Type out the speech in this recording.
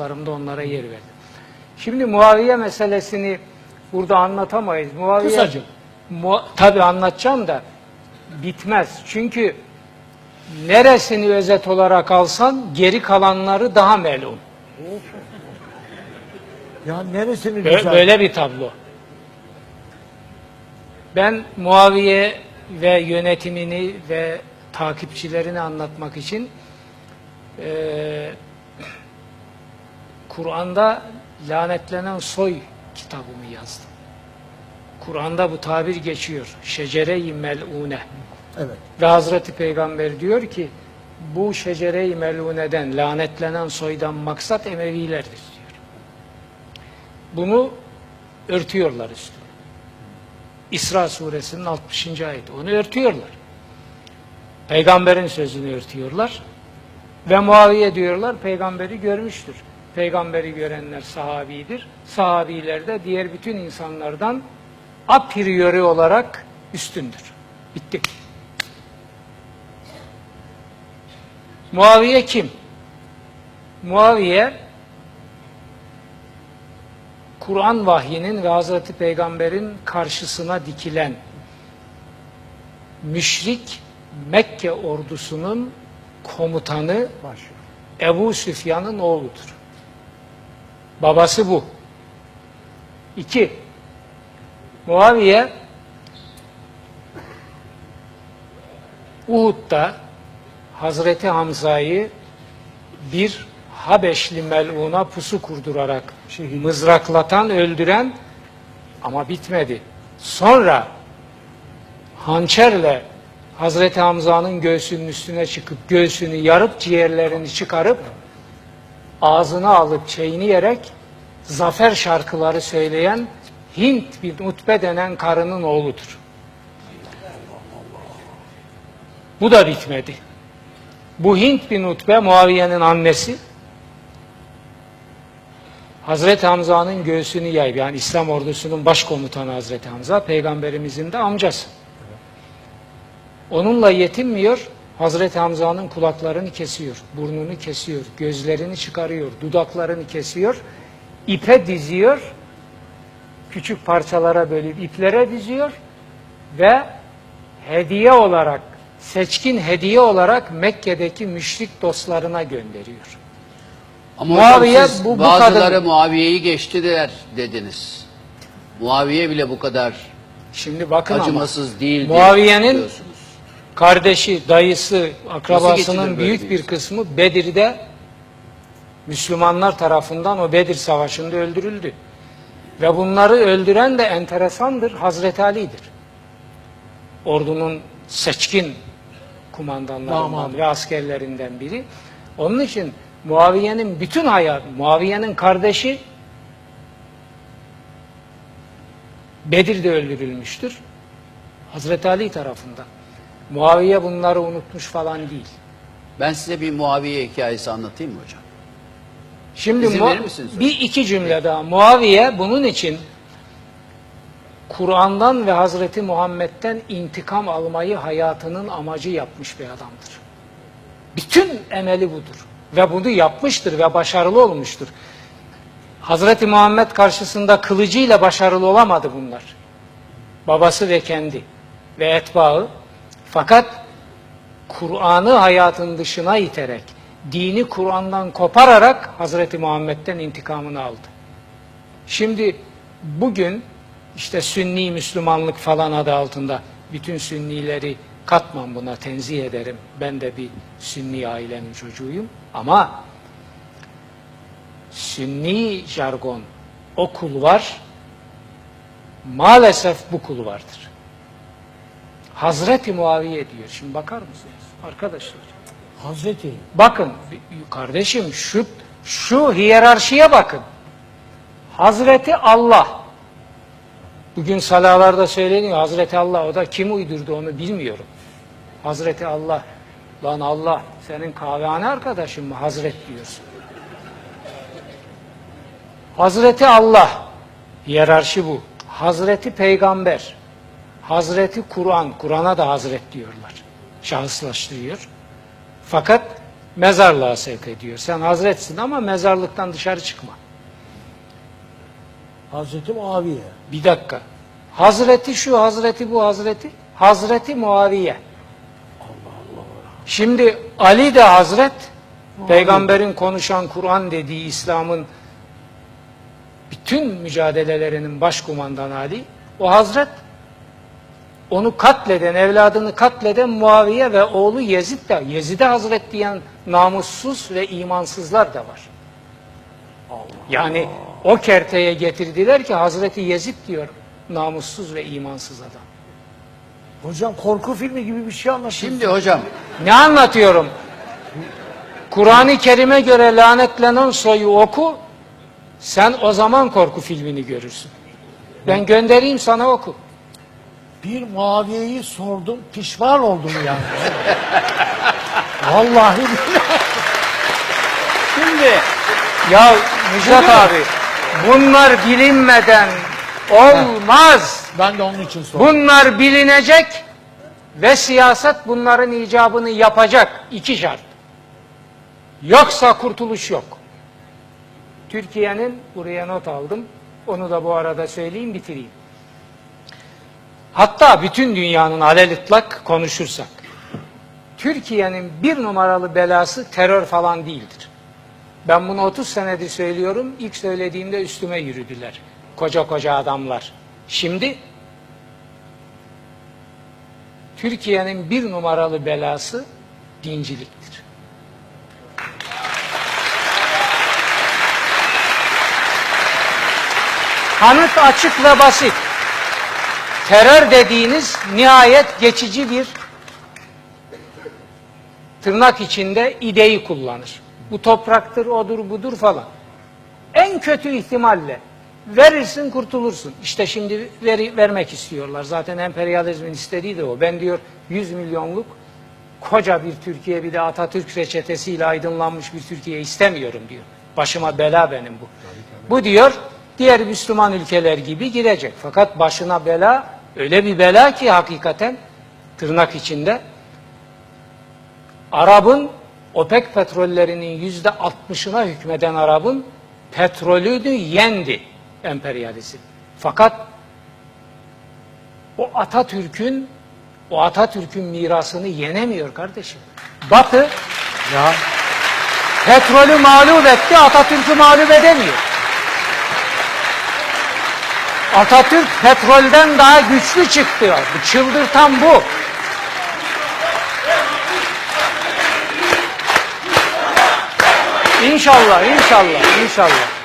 kitaplarımda onlara yer verdim. Şimdi Muaviye meselesini burada anlatamayız. Muaviye, Kısaca. Mu, tabii anlatacağım da bitmez. Çünkü neresini özet olarak alsan geri kalanları daha melun. Ya neresini Bö- güzel? Böyle bir tablo. Ben Muaviye ve yönetimini ve takipçilerini anlatmak için eee, Kur'an'da lanetlenen soy kitabımı yazdım. Kur'an'da bu tabir geçiyor. Şecere-i mel'une. Evet. Ve Hazreti Peygamber diyor ki bu şecere-i meluneden, lanetlenen soydan maksat Emevilerdir diyor. Bunu örtüyorlar üstüne. İsra suresinin 60. ayeti. Onu örtüyorlar. Peygamberin sözünü örtüyorlar. Ve Muaviye diyorlar peygamberi görmüştür. Peygamberi görenler sahabidir. Sahabiler de diğer bütün insanlardan a priori olarak üstündür. Bitti. Muaviye kim? Muaviye Kur'an vahyinin ve Hazreti Peygamber'in karşısına dikilen müşrik Mekke ordusunun komutanı. Ebu Süfyan'ın oğludur. Babası bu. İki, Muaviye Uhud'da Hazreti Hamza'yı bir Habeşli meluna pusu kurdurarak Şehit. mızraklatan, öldüren ama bitmedi. Sonra hançerle Hazreti Hamza'nın göğsünün üstüne çıkıp göğsünü yarıp ciğerlerini çıkarıp ağzına alıp çiğneyerek zafer şarkıları söyleyen Hint bir Utbe denen karının oğludur. Bu da bitmedi. Bu Hint bin Utbe Muaviye'nin annesi Hazreti Hamza'nın göğsünü yayıp yani İslam ordusunun başkomutanı Hazreti Hamza peygamberimizin de amcası. Onunla yetinmiyor. Hazreti Hamza'nın kulaklarını kesiyor, burnunu kesiyor, gözlerini çıkarıyor, dudaklarını kesiyor, ipe diziyor, küçük parçalara bölüp iplere diziyor ve hediye olarak, seçkin hediye olarak Mekke'deki müşrik dostlarına gönderiyor. Ama Muaviye siz bu- bu bazıları kadın- Muaviye'yi geçtiler dediniz. Muaviye bile bu kadar Şimdi bakın acımasız ama değil Muaviye'nin. Kardeşi, dayısı, akrabasının büyük bir kısmı Bedir'de Müslümanlar tarafından o Bedir Savaşı'nda öldürüldü. Ve bunları öldüren de enteresandır, Hazreti Ali'dir. Ordunun seçkin kumandanlarından Damadı. ve askerlerinden biri. Onun için Muaviye'nin bütün hayat, Muaviye'nin kardeşi Bedir'de öldürülmüştür. Hazreti Ali tarafından. Muaviye bunları unutmuş falan değil. Ben size bir Muaviye hikayesi anlatayım mı hocam? Şimdi İzin Mu- verir misiniz bir iki cümle daha. Muaviye bunun için Kur'an'dan ve Hazreti Muhammed'den intikam almayı hayatının amacı yapmış bir adamdır. Bütün emeli budur. Ve bunu yapmıştır ve başarılı olmuştur. Hazreti Muhammed karşısında kılıcıyla başarılı olamadı bunlar. Babası ve kendi ve etbaı. Fakat Kur'an'ı hayatın dışına iterek, dini Kur'an'dan kopararak Hazreti Muhammed'den intikamını aldı. Şimdi bugün işte Sünni Müslümanlık falan adı altında bütün Sünnileri katmam buna tenzih ederim. Ben de bir Sünni ailenin çocuğuyum ama Sünni jargon o kulvar maalesef bu kulvardır. Hazreti Muaviye diyor. Şimdi bakar mısınız arkadaşlar? Hazreti. Bakın kardeşim şu şu hiyerarşiye bakın. Hazreti Allah. Bugün salalarda söyleniyor Hazreti Allah o da kim uydurdu onu bilmiyorum. Hazreti Allah. Lan Allah senin kahvehane arkadaşın mı Hazret diyorsun. Hazreti Allah. Hiyerarşi bu. Hazreti Peygamber. Hazreti Kur'an. Kur'an'a da Hazret diyorlar. Şahıslaştırıyor. Fakat mezarlığa sevk ediyor. Sen hazretsin ama mezarlıktan dışarı çıkma. Hazreti Muaviye. Bir dakika. Hazreti şu, Hazreti bu, Hazreti. Hazreti Muaviye. Şimdi Ali de Hazret, peygamberin konuşan Kur'an dediği İslam'ın bütün mücadelelerinin başkumandanı Ali, o Hazret, onu katleden, evladını katleden Muaviye ve oğlu Yezid de, Yezid'e Hazret diyen namussuz ve imansızlar da var. Yani o kerteye getirdiler ki Hazreti Yezid diyor namussuz ve imansız adam. Hocam korku filmi gibi bir şey anlatıyorsun. Şimdi hocam Ne anlatıyorum? Kur'an-ı Kerim'e göre lanetlenen soyu oku, sen o zaman korku filmini görürsün. Ben göndereyim sana oku. Bir Muaviye'yi sordum, pişman oldum yani. Vallahi billahi. Şimdi ya Müjdat abi bunlar bilinmeden olmaz. Ben de onun için sordum. Bunlar bilinecek ve siyaset bunların icabını yapacak. iki şart. Yoksa kurtuluş yok. Türkiye'nin, buraya not aldım, onu da bu arada söyleyeyim bitireyim. Hatta bütün dünyanın alelitlak konuşursak, Türkiye'nin bir numaralı belası terör falan değildir. Ben bunu 30 senedir söylüyorum. İlk söylediğimde üstüme yürüdüler. Koca koca adamlar. Şimdi Türkiye'nin bir numaralı belası dinciliktir. Kanıt açık ve basit. Terör dediğiniz nihayet geçici bir tırnak içinde ideyi kullanır. Bu topraktır, odur, budur falan. En kötü ihtimalle verirsin kurtulursun. İşte şimdi veri, vermek istiyorlar. Zaten emperyalizmin istediği de o. Ben diyor 100 milyonluk koca bir Türkiye bir de Atatürk reçetesiyle aydınlanmış bir Türkiye istemiyorum diyor. Başıma bela benim bu. Bu diyor diğer Müslüman ülkeler gibi girecek. Fakat başına bela öyle bir bela ki hakikaten tırnak içinde Arap'ın OPEC petrollerinin yüzde altmışına hükmeden Arap'ın petrolünü yendi emperyalizm. Fakat o Atatürk'ün o Atatürk'ün mirasını yenemiyor kardeşim. Batı Ya petrolü mağlup etti, Atatürk'ü mağlup edemiyor. Atatürk petrolden daha güçlü çıktı. Çıldırtan bu. İnşallah, inşallah, inşallah.